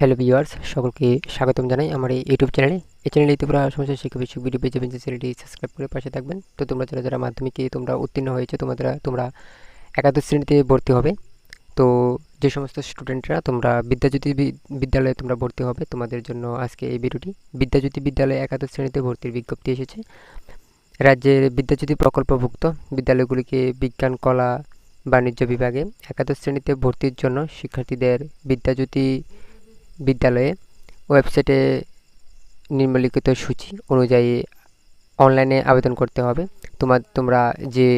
Hello viewers সকলকে স্বাগতম জানাই আমার এই ইউটিউব চ্যানেলে এই চ্যানেলে তোমরা সমস্ত শিক্ষা বিষয়ক ভিডিও পেয়ে যাবেন চ্যানেলটি সাবস্ক্রাইব করে পাশে থাকবেন। তো তোমরা যারা যারা মাধ্যমিকে তোমরা উত্তীর্ণ হয়েছে, তোমাদের, তোমরা একাদশ শ্রেণীতে ভর্তি হবে। তো যে সমস্ত স্টুডেন্টরা তোমরা বিদ্যাজ্যোতি বিদ্যালয়ে তোমরা ভর্তি হবে, তোমাদের জন্য আজকে এই ভিডিওটি বিদ্যাজ্যোতি বিদ্যালয়ে একাদশ শ্রেণীতে ভর্তির বিজ্ঞপ্তি এসেছে। রাজ্যের বিদ্যাজ্যোতি প্রকল্পভুক্ত বিদ্যালয়গুলিকে বিজ্ঞান, কলা, বাণিজ্য বিভাগে একাদশ শ্রেণীতে ভর্তির জন্য শিক্ষার্থীদের বিদ্যাজ্যোতি বিদ্যালয়ে ওয়েবসাইটে নিম্নলিখিত সূচি অনুযায়ী অনলাইনে আবেদন করতে হবে। তোমার তোমরা যে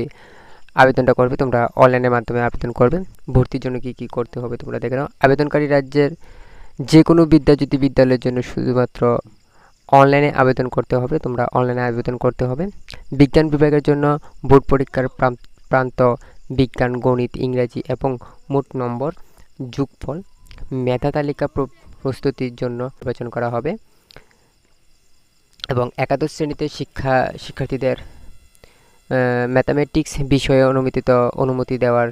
আবেদনটা করবে, তোমরা অনলাইনের মাধ্যমে আবেদন করবে। ভর্তির জন্য কি কি করতে হবে তোমরা দেখে নাও। আবেদনকারী রাজ্যের যে কোনো বিদ্যাজ্যোতি বিদ্যালয়ের জন্য শুধুমাত্র অনলাইনে আবেদন করতে হবে, তোমরা অনলাইনে আবেদন করতে হবে। বিজ্ঞান বিভাগের জন্য বোর্ড পরীক্ষার প্রান্ত বিজ্ঞান, গণিত, ইংরাজি এবং মোট নম্বর, যোগফল, মেধা তালিকা প্রস্তুতির জন্য নির্বাচন করা হবে। এবং একাদশ শ্রেণীতে শিক্ষা, শিক্ষার্থীদের ম্যাথামেটিক্স বিষয়ে অনুমোদিত অনুমতি দেওয়ার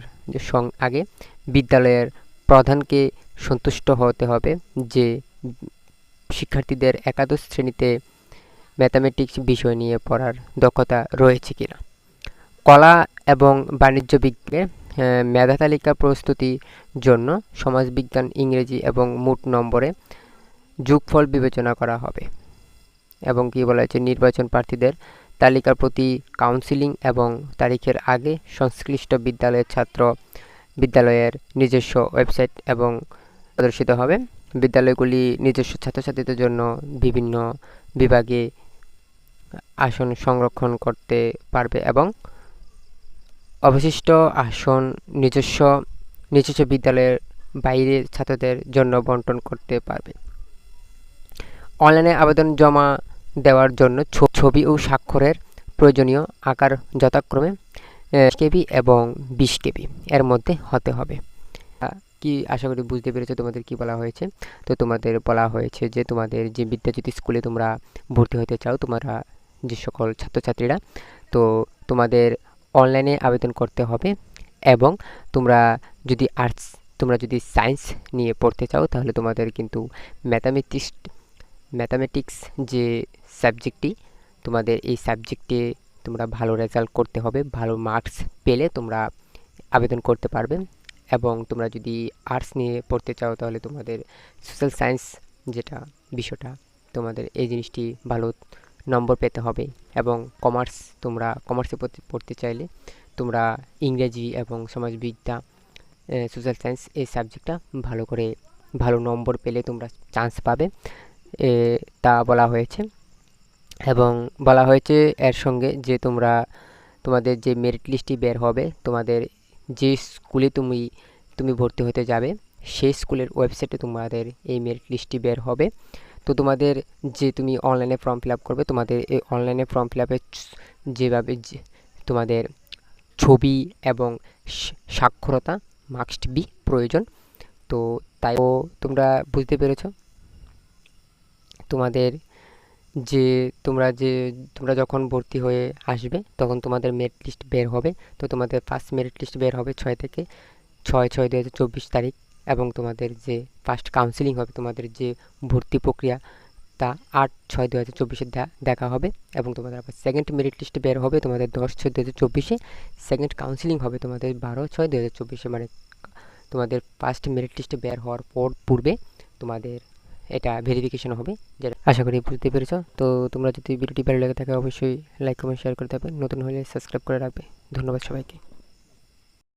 আগে বিদ্যালয়ের প্রধানকে সন্তুষ্ট হতে হবে যে শিক্ষার্থীদের একাদশ শ্রেণীতে ম্যাথামেটিক্স বিষয় নিয়ে পড়ার দক্ষতা রয়েছে কিনা। কলা এবং বাণিজ্য বিজ্ঞানে মেধা তালিকা প্রস্তুতির জন্য সমাজবিজ্ঞান, ইংরেজি এবং মোট নম্বরে যোগফল বিবেচনা করা হবে এবং কি বলা হয়েছে, নির্বাচন প্রার্থীদের তালিকার প্রতি কাউন্সিলিং এবং তারিখের আগে সংশ্লিষ্ট বিদ্যালয়ের ছাত্র বিদ্যালয়ের নিজস্ব ওয়েবসাইট এবং প্রদর্শিত হবে। বিদ্যালয়গুলি নিজস্ব ছাত্রছাত্রীদের জন্য বিভিন্ন বিভাগে আসন সংরক্ষণ করতে পারবে এবং অবশিষ্ট আসন নিজস্ব নিজস্ব বিদ্যালয়ের বাইরে ছাত্রদের জন্য বন্টন করতে পারবে। অনলাইনে আবেদন জমা দেওয়ার জন্য ছবি ও স্বাক্ষরের প্রয়োজনীয় আকার যথাক্রমে কেবি এবং বিশ কেবি এর মধ্যে হতে হবে। কি আশা করি বুঝতে পেরেছ তোমাদের কি বলা হয়েছে? তো তোমাদের বলা হয়েছে যে তোমাদের যে বিদ্যাজ্যোতি স্কুলে তোমরা ভর্তি হতে চাও, তোমরা যে সকল ছাত্রছাত্রীরা, তো তোমাদের অনলাইনে আবেদন করতে হবে এবং তোমরা যদি আর্টস তোমরা যদি সায়েন্স নিয়ে পড়তে চাও, তাহলে তোমাদের কিন্তু ম্যাথামেটিক্স ম্যাথামেটিক্স যে সাবজেক্টটি তোমাদের এই সাবজেক্টে তোমরা ভালো রেজাল্ট করতে হবে, ভালো মার্কস পেলে তোমরা আবেদন করতে পারবে এবং তোমরা যদি আর্টস নিয়ে পড়তে চাও, তাহলে তোমাদের সোশ্যাল সায়েন্স যেটা, বিষয়টা, তোমাদের এই জিনিসটি ভালো নম্বর পেতে হবে এবং কমার্স তোমরা কমার্সে পড়তে চাইলে তোমরা ইংরেজি এবং সমাজবিদ্যা সোশ্যাল সায়েন্স এই সাবজেক্টটা ভালো করে, ভালো নম্বর পেলে তোমরা চান্স পাবে। তা বলা হয়েছে। এবং বলা হয়েছে এর সঙ্গে যে তোমরা, তোমাদের যে মেরিট লিস্টটি বের হবে, তোমাদের যে স্কুলে তুমি তুমি ভর্তি হতে যাবে, সেই স্কুলের ওয়েবসাইটে তোমাদের এই মেরিট লিস্টটি বের হবে। তো তোমাদের যে তুমি অনলাইনে ফর্ম ফিল আপ করবে, তোমাদের এই অনলাইনে ফর্ম ফিল আপে যেভাবে তোমাদের ছবি এবং সাক্ষরতা মাস্ট বি প্রয়োজন। তো তাই ও তোমরা বুঝতে পেরেছ? তোমাদের যে তোমরা যে তোমরা যখন ভর্তি হয়ে আসবে, তখন তোমাদের মেরিট লিস্ট বের হবে। তো তোমাদের ফার্স্ট মেরিট লিস্ট বের হবে ছয় থেকে, ছয় ছয় দু তারিখ। এবং তোমাদের যে ফার্স্ট কাউন্সিলিং হবে, তোমাদের যে ভর্তি প্রক্রিয়া, তা আট ছয় দু হাজার চব্বিশে দেখা হবে এবং তোমাদের আবার সেকেন্ড মেরিট লিস্ট বের হবে তোমাদের দশ ছয় দু হাজার চব্বিশে। সেকেন্ড কাউন্সিলিং হবে তোমাদের বারো ছয় দু হাজার চব্বিশে মানে তোমাদের ফার্স্ট মেরিট লিস্টে বের হওয়ার পর, পূর্বে তোমাদের এটা ভেরিফিকেশন হবে। যেটা আশা করি বুঝতে পেরেছ। তো তোমরা যদি ভিডিওটি ভালো লেগে থাকে, অবশ্যই লাইক কমেন্ট শেয়ার করে দেবে। নতুন হলে সাবস্ক্রাইব করে রাখবে। ধন্যবাদ সবাইকে।